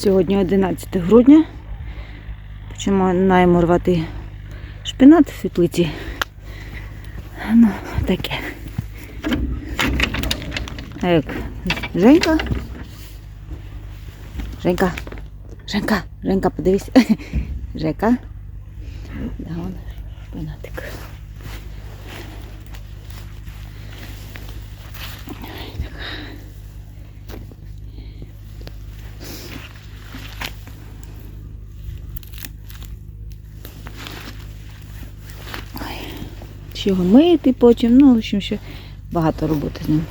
Сьогодні 11 грудня. Починаємо рвати шпинат в світлиці. Ну, таке. А як Женька? Женька. Женька, Женька, подивись. Жека. Да, вон шпинатик. Ще його мити потім, ну, в общем, ще багато роботи з ним.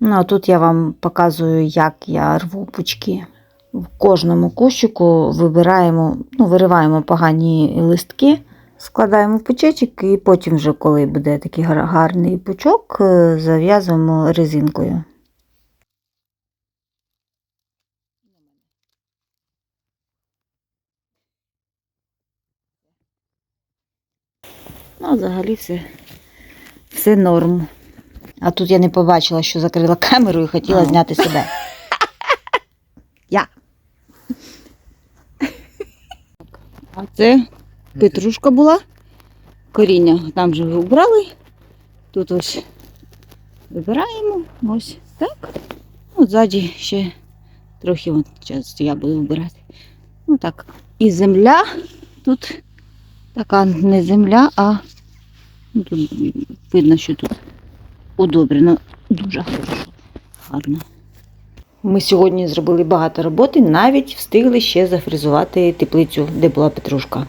Ну, а тут я вам показую, як я рву пучки. В кожному кущику вибираємо, ну, вириваємо погані листки, складаємо в пучечок і потім, вже, коли буде такий гарний пучок, е, зав'язуємо резинкою. Ну, взагалі все, все норм. А тут я не побачила, що закрила камеру і хотіла А. зняти себе. Я. А це петрушка була. Коріння там вже убрали. Тут ось вибираємо. Ось так. Ну, ззаді ще трохи от, зараз я буду вибирати. Ну так. І земля тут така не земля, а тут видно, що тут одобрено дуже хорошо. Гарно. Ми сьогодні зробили багато роботи, навіть встигли ще зафризувати теплицю, де була петрушка.